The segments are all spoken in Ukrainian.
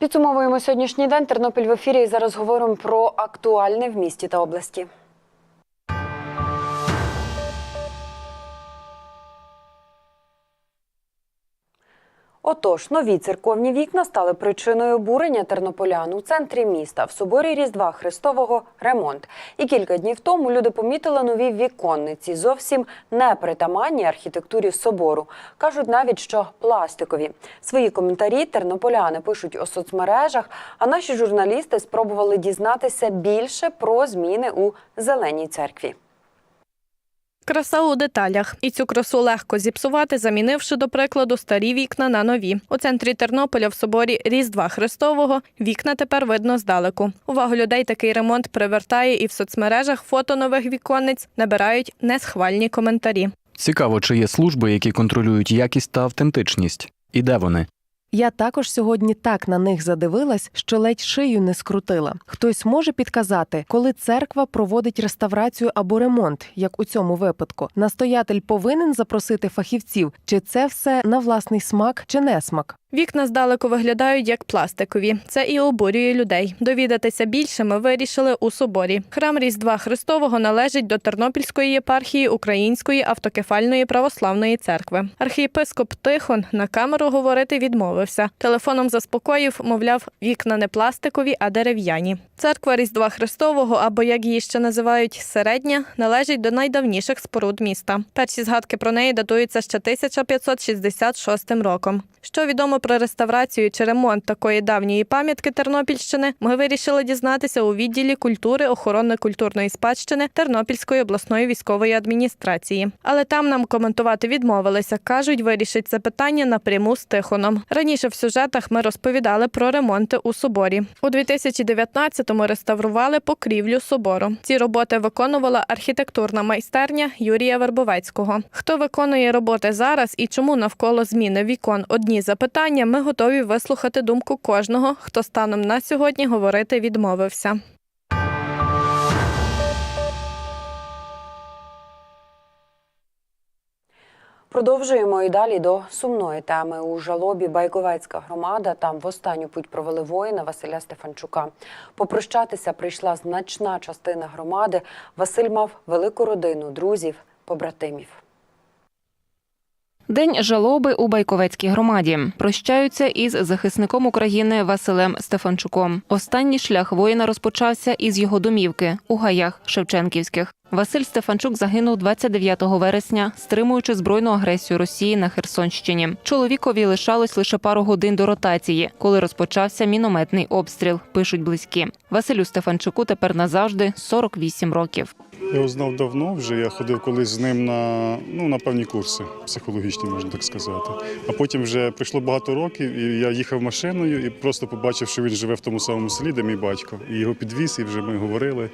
Підсумовуємо сьогоднішній день. Тернопіль в ефірі. І зараз говоримо про актуальне в місті та області. Отож, нові церковні вікна стали причиною обурення тернополян у центрі міста. В соборі Різдва Христового ремонт. І кілька днів тому люди помітили нові віконниці, зовсім не притаманні архітектурі собору. Кажуть навіть, що пластикові. Свої коментарі тернополяни пишуть у соцмережах, а наші журналісти спробували дізнатися більше про зміни у зеленій церкві. Краса у деталях, і цю красу легко зіпсувати, замінивши, до прикладу, старі вікна на нові. У центрі Тернополя в соборі Різдва Христового вікна тепер видно здалеку. Увагу людей такий ремонт привертає, і в соцмережах фото нових віконниць набирають несхвальні коментарі. Цікаво, чи є служби, які контролюють якість та автентичність. І де вони? Я також сьогодні так на них задивилась, що ледь шию не скрутила. Хтось може підказати, коли церква проводить реставрацію або ремонт, як у цьому випадку. Настоятель повинен запросити фахівців, чи це все на власний смак чи несмак. Вікна здалеку виглядають як пластикові. Це і обурює людей. Довідатися більше ми вирішили у соборі. Храм Різдва Христового належить до Тернопільської єпархії Української автокефальної православної церкви. Архієпископ Тихон на камеру говорити відмовився. Телефоном заспокоїв, мовляв, вікна не пластикові, а дерев'яні. Церква Різдва Христового, або як її ще називають середня, належить до найдавніших споруд міста. Перші згадки про неї датуються ще 1566 роком. Що відомо про реставрацію чи ремонт такої давньої пам'ятки Тернопільщини, ми вирішили дізнатися у відділі культури охорони культурної спадщини Тернопільської обласної військової адміністрації. Але там нам коментувати відмовилися. кажуть, вирішить це питання напряму з Тихоном. Раніше в сюжетах ми розповідали про ремонти у соборі. У 2019-му реставрували покрівлю собору. Ці роботи виконувала архітектурна майстерня Юрія Вербовецького. Хто виконує роботи зараз і чому навколо зміни вікон одні запитання, ми готові вислухати думку кожного, хто станом на сьогодні говорити відмовився. Продовжуємо і далі до сумної теми. У жалобі Байковецька громада. Там в останню путь провели воїна Василя Стефанчука. Попрощатися прийшла значна частина громади. Василь мав велику родину, друзів, побратимів. День жалоби у Байковецькій громаді прощаються із захисником України Василем Стефанчуком. Останній шлях воїна розпочався із його домівки у гаях Шевченківських. Василь Стефанчук загинув 29 вересня, стримуючи збройну агресію Росії на Херсонщині. Чоловікові лишалось лише пару годин до ротації, коли розпочався мінометний обстріл. Пишуть близькі. Василю Стефанчуку тепер назавжди 48 років. Я його знав давно вже. Я ходив колись з ним на, ну, на певні курси психологічні, можна так сказати. А потім вже пройшло багато років, і я їхав машиною і просто побачив, що він живе в тому самому селі, де мій батько. І його підвіз, і вже ми говорили,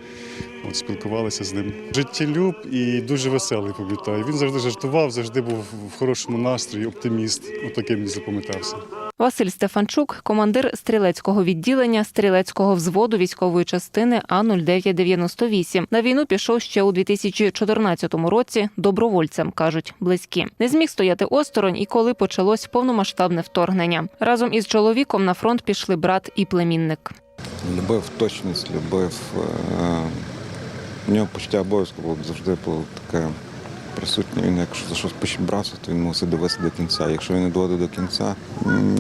от, спілкувалися з ним. Життєлюб і дуже веселий, пам'ятаю. Він завжди жартував, завжди був в хорошому настрої, оптиміст. Отаким мені запам'ятався. Василь Стефанчук, командир стрілецького відділення стрілецького взводу військової частини А 0998 На війну пішов ще у 2014 році добровольцем, кажуть близькі. Не зміг стояти осторонь, і коли почалось повномасштабне вторгнення. Разом із чоловіком на фронт пішли брат і племінник. Любив точність, любив. У нього почуття обов'язку було завжди було таке присутнє. Він якщо за щось почав братися, то він мусив дивитися до кінця. Якщо він не доводив до кінця,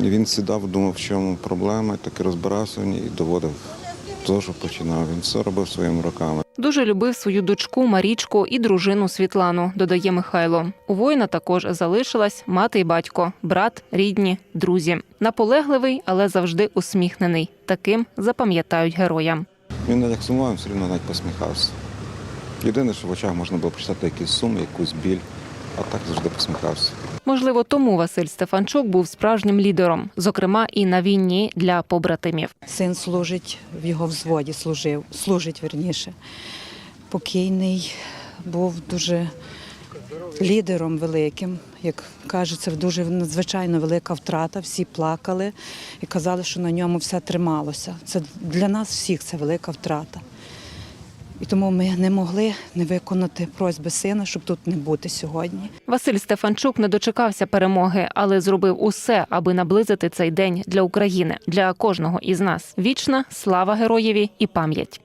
він сідав, думав, в чому проблема, так і розбирався в ній і доводив того, що починав. Він все робив своїми руками. Дуже любив свою дочку Марічку і дружину Світлану, додає Михайло. У воїна також залишилась мати й батько, брат, рідні, друзі. Наполегливий, але завжди усміхнений. Таким запам'ятають героя. Він навіть як сумував, все одно навіть посміхався. Єдине, що в очах можна було прочитати якийсь сум, якусь біль, а так завжди посміхався. Можливо, тому Василь Стефанчук був справжнім лідером, зокрема і на війні для побратимів. Син служить в його взводі, служив, служить верніше. Покійний, був дуже лідером великим. Як кажуть, це дуже надзвичайно велика втрата. Всі плакали і казали, що на ньому все трималося. Це для нас всіх це велика втрата. І тому ми не могли не виконати просьби сина, щоб тут не бути сьогодні. Василь Стефанчук не дочекався перемоги, але зробив усе, аби наблизити цей день для України, для кожного із нас. Вічна слава героєві і пам'ять.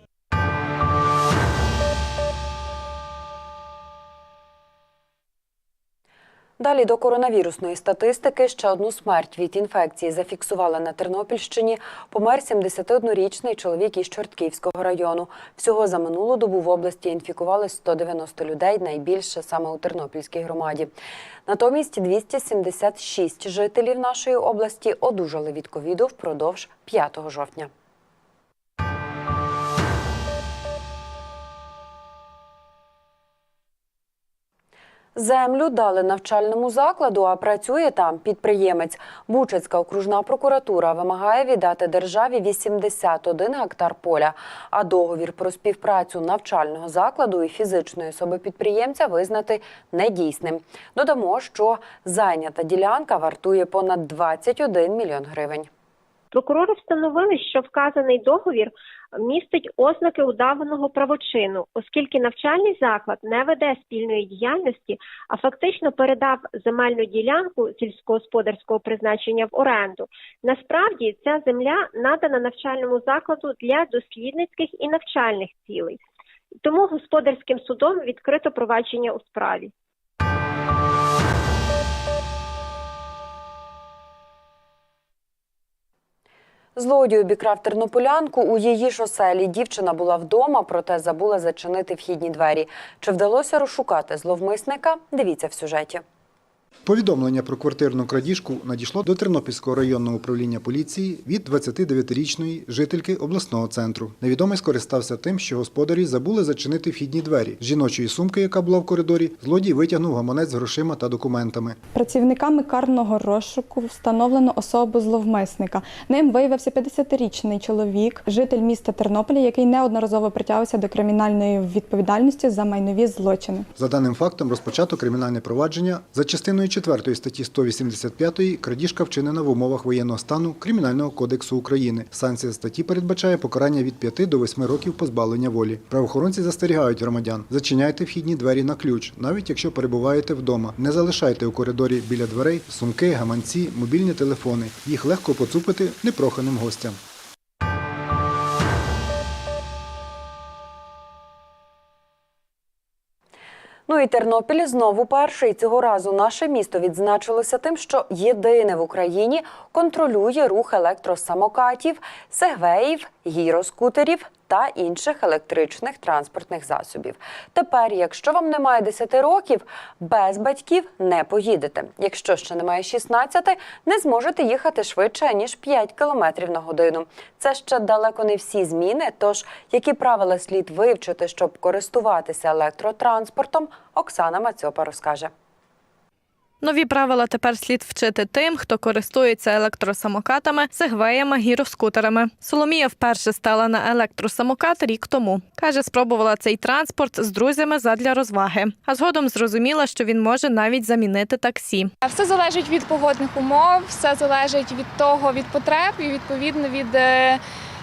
Далі до коронавірусної статистики ще одну смерть від інфекції зафіксували на Тернопільщині. Помер 71-річний чоловік із Чортківського району. Всього за минулу добу в області інфікувалось 190 людей, найбільше саме у Тернопільській громаді. Натомість 276 жителів нашої області одужали від ковіду впродовж 5 жовтня. Землю дали навчальному закладу, а працює там підприємець. Бучацька окружна прокуратура вимагає віддати державі 81 гектар поля, а договір про співпрацю навчального закладу і фізичної особи підприємця визнати недійсним. Додамо, що зайнята ділянка вартує понад 21 мільйон гривень. Прокурори встановили, що вказаний договір містить ознаки удаваного правочину, оскільки навчальний заклад не веде спільної діяльності, а фактично передав земельну ділянку сільськогосподарського призначення в оренду. Насправді ця земля надана навчальному закладу для дослідницьких і навчальних цілей. Тому господарським судом відкрито провадження у справі. Злодій обікрав тернополянку. У її ж оселі дівчина була вдома, проте забула зачинити вхідні двері. Чи вдалося розшукати зловмисника? Дивіться в сюжеті. Повідомлення про квартирну крадіжку надійшло до Тернопільського районного управління поліції від 29-річної жительки обласного центру. Невідомий скористався тим, що господарі забули зачинити вхідні двері. З жіночої сумки, яка була в коридорі, злодій витягнув гаманець з грошима та документами. Працівниками карного розшуку встановлено особу зловмисника. Ним виявився 50-річний чоловік, житель міста Тернополя, який неодноразово притягувався до кримінальної відповідальності за майнові злочини. За даним фактом розпочато кримінальне провадження за частиною 4 статті 185 крадіжка вчинена в умовах воєнного стану Кримінального кодексу України. Санкція статті передбачає покарання від 5 до 8 років позбавлення волі. Правоохоронці застерігають громадян: зачиняйте вхідні двері на ключ, навіть якщо перебуваєте вдома. Не залишайте у коридорі біля дверей сумки, гаманці, мобільні телефони. Їх легко поцупити непроханим гостям. Ну і Тернопіль знову перший. Цього разу наше місто відзначилося тим, що єдине в Україні контролює рух електросамокатів, сегвеїв, гіроскутерів та інших електричних транспортних засобів. Тепер, якщо вам немає 10 років, без батьків не поїдете. Якщо ще немає 16, не зможете їхати швидше ніж 5 км на годину. Це ще далеко не всі зміни. Тож які правила слід вивчити, щоб користуватися електротранспортом, Оксана Мацьопа розкаже. Нові правила тепер слід вчити тим, хто користується електросамокатами, сегвеями, гіроскутерами. Соломія вперше стала на електросамокат рік тому. Каже, спробувала цей транспорт з друзями задля розваги. А згодом зрозуміла, що він може навіть замінити таксі. Все залежить від погодних умов, все залежить від того, від потреб і відповідно від е,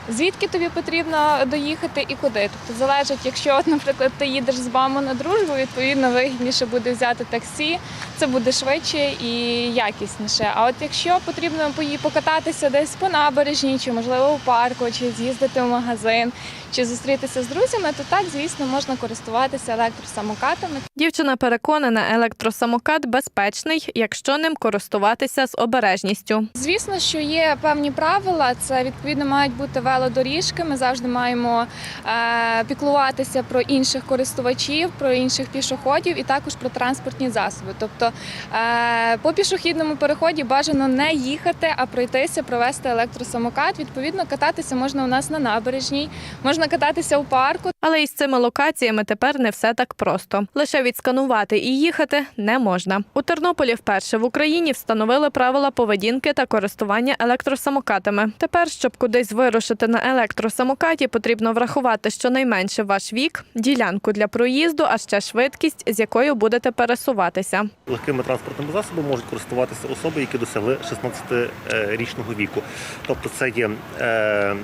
звідки тобі потрібно доїхати і куди. Тобто залежить, якщо, наприклад, ти їдеш з вами на дружбу, відповідно вигідніше буде взяти таксі, це буде швидше і якісніше. А от якщо потрібно покататися десь по набережні, чи можливо у парку, чи з'їздити в магазин, чи зустрітися з друзями, то так, звісно, можна користуватися електросамокатами. Дівчина переконана, електросамокат безпечний, якщо ним користуватися з обережністю. Звісно, що є певні правила. Це відповідно мають бути велодоріжки. Ми завжди маємо е, піклуватися про інших користувачів, про інших пішоходів і також про транспортні засоби. Тобто е, по пішохідному переході бажано не їхати, а пройтися, провести електросамокат. Відповідно, кататися можна у нас на набережній, можна можна кататися у парку. Але із цими локаціями тепер не все так просто. Лише відсканувати і їхати не можна. У Тернополі вперше в Україні встановили правила поведінки та користування електросамокатами. Тепер, щоб кудись вирушити на електросамокаті, потрібно врахувати щонайменше ваш вік, ділянку для проїзду, а ще швидкість, з якою будете пересуватися. Легкими транспортними засобами можуть користуватися особи, які досягли 16-річного віку. Тобто це є. Е,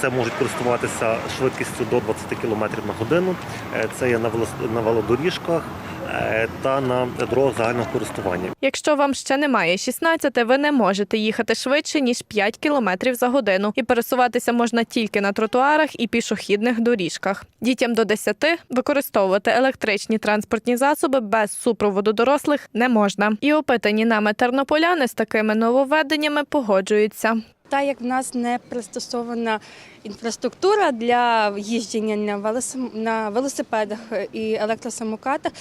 це можуть користуватися швидкістю до 20 км на годину. Е, Це є на велодоріжках е, та на дорогах загального користування. Якщо вам ще немає 16, ви не можете їхати швидше ніж 5 км за годину, і пересуватися можна тільки на тротуарах і пішохідних доріжках. Дітям до 10 використовувати електричні транспортні засоби без супроводу дорослих не можна. І опитані нами тернополяни з такими нововведеннями погоджуються. Так як в нас не пристосована інфраструктура для їждження на, велосипедах і електросамокатах,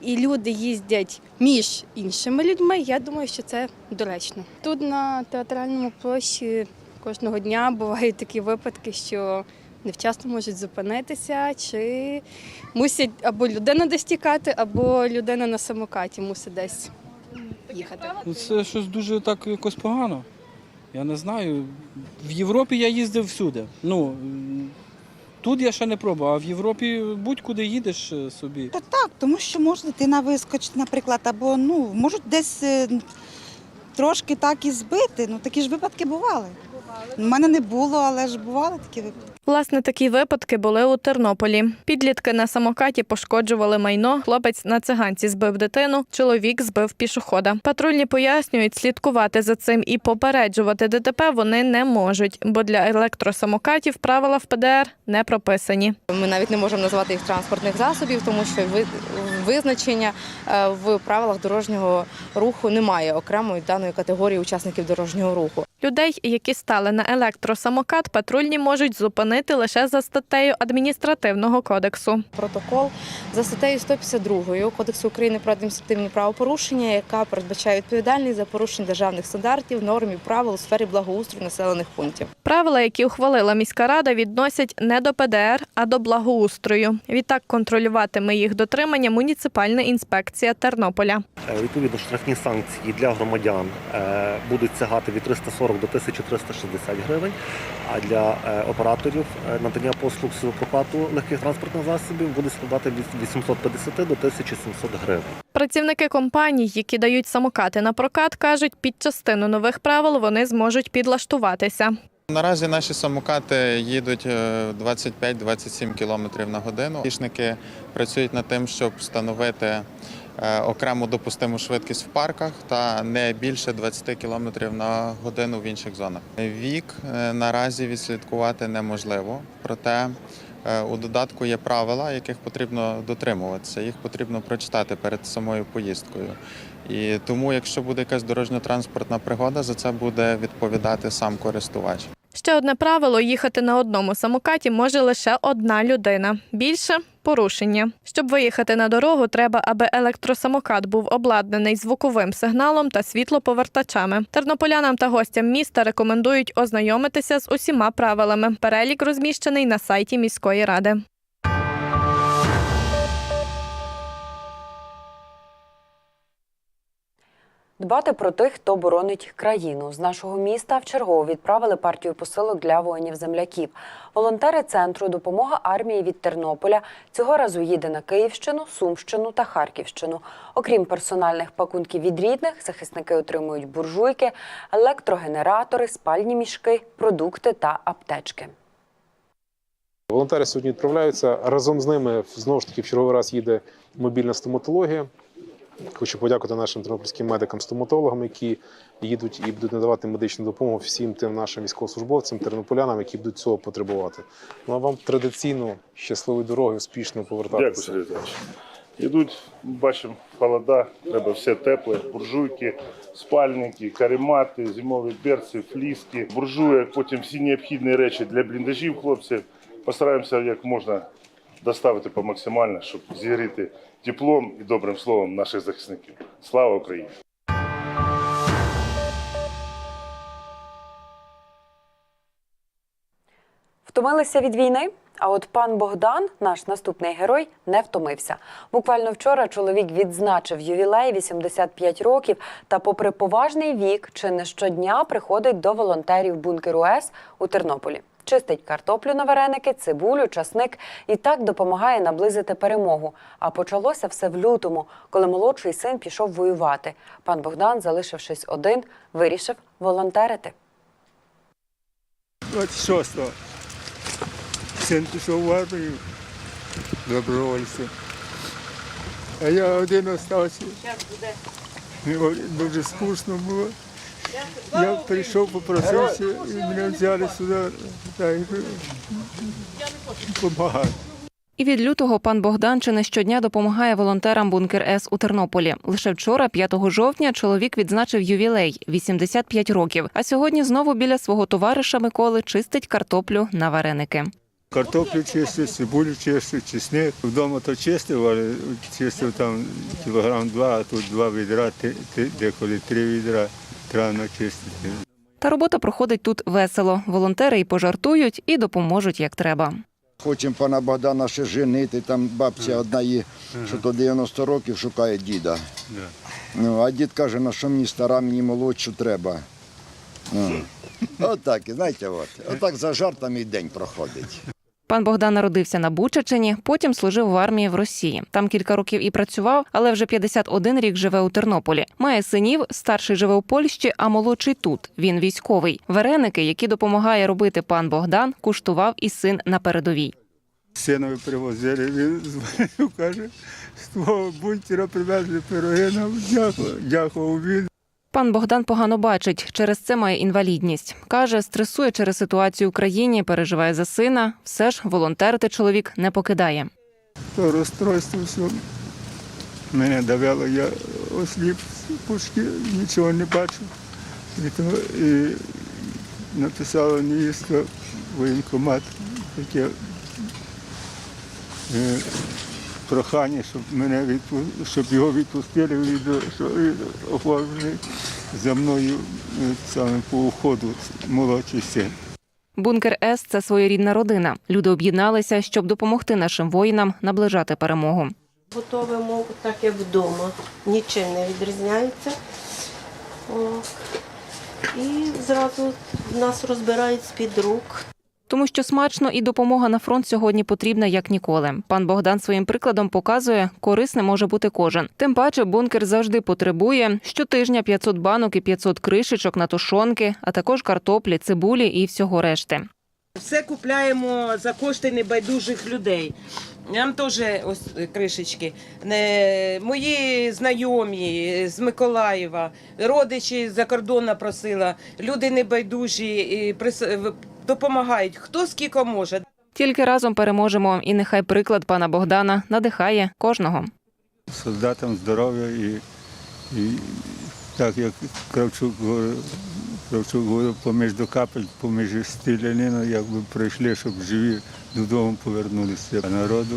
і люди їздять між іншими людьми, я думаю, що це доречно. Тут на театральному площі кожного дня бувають такі випадки, що невчасно можуть зупинитися, чи мусять або людина десь тікати, або людина на самокаті мусить десь їхати. Ну, Це щось дуже так якось погано. Я не знаю. В Європі я їздив всюди. Ну, тут я ще не пробував, а в Європі будь-куди їдеш е, собі. Та так, тому що може дитина вискочити, наприклад, або ну, можуть десь е, трошки так і збити. Ну такі ж випадки бували. У мене не було, але ж бували такі випадки. Власне, такі випадки були у Тернополі. Підлітки на самокаті пошкоджували майно. Хлопець на циганці збив дитину. Чоловік збив пішохода. Патрульні пояснюють, слідкувати за цим і попереджувати ДТП вони не можуть, бо для електросамокатів правила в ПДР не прописані. Ми навіть не можемо назвати їх транспортних засобів, тому що ви- визначення е, в правилах дорожнього руху немає окремої даної категорії учасників дорожнього руху. Людей, які стали на електросамокат, патрульні можуть зупинити лише за статтею адміністративного кодексу. Протокол за статтею 152 Кодексу України про адміністративні правопорушення, яка передбачає відповідальність за порушення державних стандартів, норм і правил у сфері благоустрою населених пунктів. Правила, які ухвалила міська рада, відносять не до ПДР, а до благоустрою. Відтак контролюватиме їх дотримання муніципальна інспекція Тернополя. Е, Відповідно, штрафні санкції для громадян е, будуть сягати від 340 до 1360 гривень, а для е, операторів е, надання послуг з прокату легких транспортних засобів буде складати від 850 до 1700 гривень. Працівники компаній, які дають самокати на прокат, кажуть, під частину нових правил вони зможуть підлаштуватися. Наразі наші самокати їдуть е, 25-27 км на годину. Пішники працюють над тим, щоб встановити е, окрему допустиму швидкість в парках та не більше 20 км на годину в інших зонах. Вік е, наразі відслідкувати неможливо, проте е, у додатку є правила, яких потрібно дотримуватися. Їх потрібно прочитати перед самою поїздкою. І тому, якщо буде якась дорожньо-транспортна пригода, за це буде відповідати сам користувач. Ще одне правило: їхати на одному самокаті може лише одна людина. Більше порушення. Щоб виїхати на дорогу, треба, аби електросамокат був обладнаний звуковим сигналом та світлоповертачами. Тернополянам та гостям міста рекомендують ознайомитися з усіма правилами. Перелік розміщений на сайті міської ради. Дбати про тих, хто боронить країну. З нашого міста вчергово відправили партію посилок для воїнів-земляків. Волонтери центру допомога армії від Тернополя цього разу їде на Київщину, Сумщину та Харківщину. Окрім персональних пакунків від рідних, захисники отримують буржуйки, електрогенератори, спальні мішки, продукти та аптечки. Волонтери сьогодні відправляються. Разом з ними знову ж таки в черговий раз їде мобільна стоматологія. Хочу подякувати нашим тернопільським медикам-стоматологам, які їдуть і будуть надавати медичну допомогу всім тим нашим військовослужбовцям, тернополянам, які будуть цього потребувати. Ну а вам традиційно щасливої дороги, успішно Дякую, повертатися. Сергій Віталійович. Ідуть, бачимо, холода, треба все тепле, буржуйки, спальники, каремати, зимові берці, фліски, буржуєк, потім всі необхідні речі для бліндажів хлопців. Постараємося як можна доставити по максимально, щоб зігріти теплом і добрим словом наших захисників. Слава Україні! Втомилися від війни? А от пан Богдан, наш наступний герой, не втомився. Буквально вчора чоловік відзначив ювілей 85 років та, попри поважний вік, чи не щодня приходить до волонтерів бункеру С у Тернополі. Чистить картоплю на вареники, цибулю, часник і так допомагає наблизити перемогу. А почалося все в лютому, коли молодший син пішов воювати. Пан Богдан, залишившись один, вирішив волонтерити. 26-го. Син пішов в армію добровольцем. А я один залишився. Мені Дуже скучно було. Я прийшов, попросився, і мене взяли сюди та й допомагати. І від лютого пан Богдан чи не щодня допомагає волонтерам бункер С у Тернополі. Лише вчора, 5 жовтня, чоловік відзначив ювілей 85 років. А сьогодні знову біля свого товариша Миколи чистить картоплю на вареники. Картоплю чистив, цибулю чистив, чесник. Вдома то чистив, але чистив там кілограм два, а тут два відра, деколи три відра треба начистити. Та робота проходить тут весело. Волонтери і пожартують, і допоможуть як треба. Хочемо пана Богдана ще женити, там бабця одна є, що то 90 років шукає діда. Ну, а дід каже, на що мені стара, мені молодшу треба. Ну, Отак, знаєте, от. Отак за жартами і день проходить. Пан Богдан народився на Бучачині, потім служив в армії в Росії. Там кілька років і працював, але вже 51 рік живе у Тернополі. Має синів, старший живе у Польщі, а молодший тут. Він військовий. Вареники, які допомагає робити пан Богдан, куштував і син на передовій. Синові привозили, він дзвонив, каже, з твого бункера привезли пироги нам. Дякую, дякував він. Пан Богдан погано бачить, через це має інвалідність. Каже, стресує через ситуацію в країні, переживає за сина. Все ж волонтерити чоловік не покидає. То розстройство все. Мене давило, я осліп пушки, нічого не бачу. І, то, і написало невістка воєнкомат таке е, прохання, щоб мене відпу... щоб його відпустили від оформлений за мною е, саме по уходу молодший син. Бункер С це своєрідна родина. Люди об'єдналися, щоб допомогти нашим воїнам наближати перемогу. Готовимо так, як вдома. Нічим не відрізняється. О. І зразу в нас розбирають з-під рук. Тому що смачно і допомога на фронт сьогодні потрібна як ніколи. Пан Богдан своїм прикладом показує, корисним може бути кожен. Тим паче бункер завжди потребує щотижня 500 банок і 500 кришечок на тушонки, а також картоплі, цибулі і всього решти. Все купляємо за кошти небайдужих людей. Нам теж ось кришечки. Мої знайомі з Миколаєва, родичі за кордону просила, люди небайдужі допомагають. Хто скільки може. Тільки разом переможемо, і нехай приклад пана Богдана надихає кожного. солдатам здоров'я і, і так як Кравчук говорив, Кравчук говорив, поміж до капель, поміж стрілянину, якби прийшли, щоб живі додому повернулися. А народу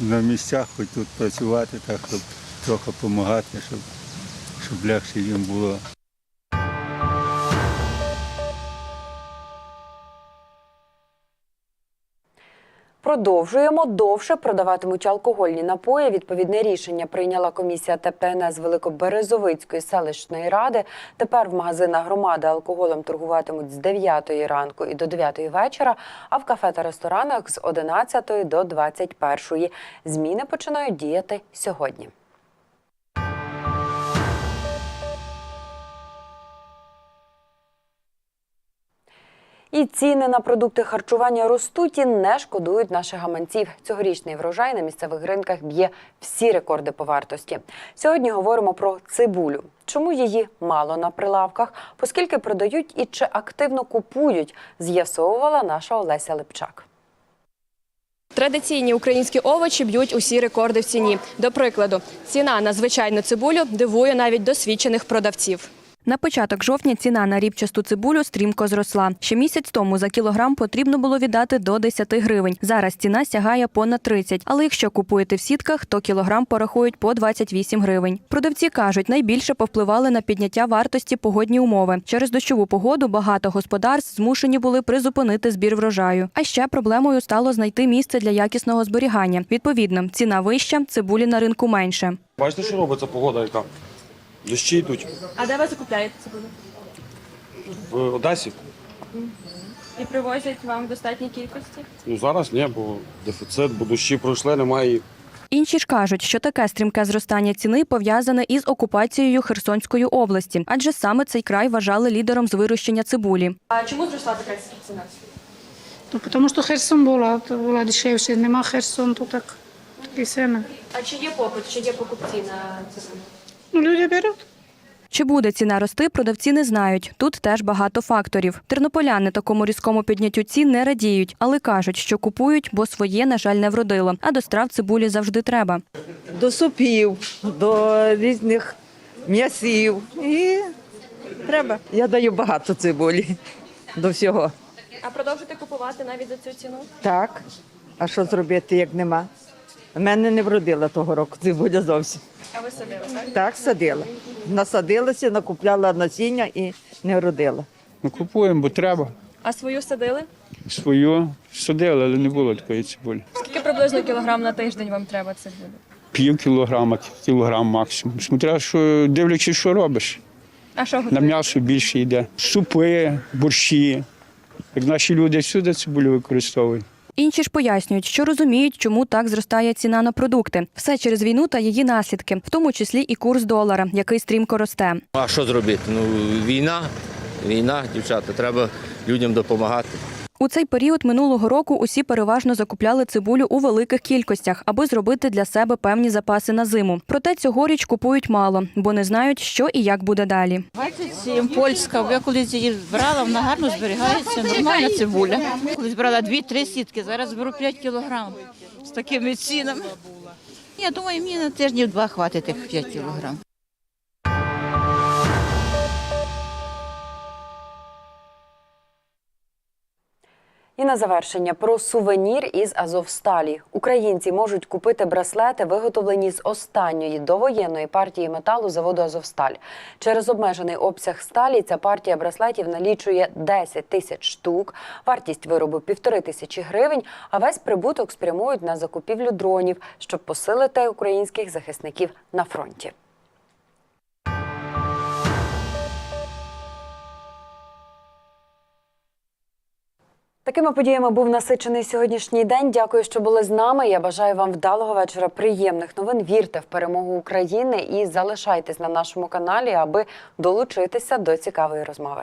на місцях хоч тут працювати, так, щоб трохи допомагати, щоб, щоб легше їм було. Продовжуємо довше продаватимуть алкогольні напої. Відповідне рішення прийняла комісія ТПНС Великоберезовицької селищної ради. Тепер в магазинах громади алкоголем торгуватимуть з 9 ранку і до 9 вечора, а в кафе та ресторанах з 11 до 21. Зміни починають діяти сьогодні. І ціни на продукти харчування ростуть і не шкодують наших гаманців. Цьогорічний врожай на місцевих ринках б'є всі рекорди по вартості. Сьогодні говоримо про цибулю. Чому її мало на прилавках, поскільки продають і чи активно купують, з'ясовувала наша Олеся Липчак. Традиційні українські овочі б'ють усі рекорди в ціні. До прикладу, ціна на звичайну цибулю дивує навіть досвідчених продавців. На початок жовтня ціна на рібчасту цибулю стрімко зросла. Ще місяць тому за кілограм потрібно було віддати до 10 гривень. Зараз ціна сягає понад 30. Але якщо купуєте в сітках, то кілограм порахують по 28 гривень. Продавці кажуть, найбільше повпливали на підняття вартості погодні умови. Через дощову погоду багато господарств змушені були призупинити збір врожаю. А ще проблемою стало знайти місце для якісного зберігання. Відповідно, ціна вища, цибулі на ринку менше. Бачите, що робиться погода яка? Дощі йдуть А де ви закупляєте цибулю? в Одесі. І привозять вам в достатній кількості? Ну зараз ні, бо дефіцит, бо дощі пройшли, немає. Інші ж кажуть, що таке стрімке зростання ціни пов'язане із окупацією Херсонської області, адже саме цей край вважали лідером з вирощення цибулі. А чому зросла така ціна? Ну, тому що Херсон була, то була дешевше. Нема Херсон, то так такі ціни. А чи є попит, чи є покупці на цибулю? Люди беруть. Чи буде ціна рости, продавці не знають. Тут теж багато факторів. Тернополяни такому різкому підняттю цін не радіють, але кажуть, що купують, бо своє, на жаль, не вродило. А до страв цибулі завжди треба. до супів, до різних м'ясів. І треба. Я даю багато цибулі до всього. А продовжити купувати навіть за цю ціну? Так. А що зробити, як нема? У мене не вродила того року цибуля зовсім. А ви садили, так? Так, садила. Насадилася, накупляла насіння і не вродила. Ми купуємо, бо треба. А свою садили? Свою садили, але не було такої цибулі. Скільки приблизно кілограм на тиждень вам треба цибулі? Пів кілограма, кілограм максимум. Смотря, що дивлячись, що робиш. А що На м'ясо більше йде. Супи, борщі. Як наші люди всюди цибулю використовують. Інші ж пояснюють, що розуміють, чому так зростає ціна на продукти. Все через війну та її наслідки, в тому числі і курс долара, який стрімко росте. А що зробити? Ну, війна, війна, дівчата, треба людям допомагати. У цей період минулого року усі переважно закупляли цибулю у великих кількостях, аби зробити для себе певні запаси на зиму. Проте цьогоріч купують мало, бо не знають, що і як буде далі. 27, польська. Я колись її брала, вона гарно зберігається, нормальна цибуля. Колись брала 2-3 сітки, зараз беру 5 кілограм з такими цінами. Я думаю, мені на тижнів два хватить тих 5 кілограм. І на завершення про сувенір із Азовсталі. Українці можуть купити браслети, виготовлені з останньої довоєнної партії металу заводу Азовсталь. Через обмежений обсяг сталі ця партія браслетів налічує 10 тисяч штук. Вартість виробу півтори тисячі гривень. А весь прибуток спрямують на закупівлю дронів, щоб посилити українських захисників на фронті. Такими подіями був насичений сьогоднішній день. Дякую, що були з нами. Я бажаю вам вдалого вечора, приємних новин. Вірте в перемогу України і залишайтесь на нашому каналі, аби долучитися до цікавої розмови.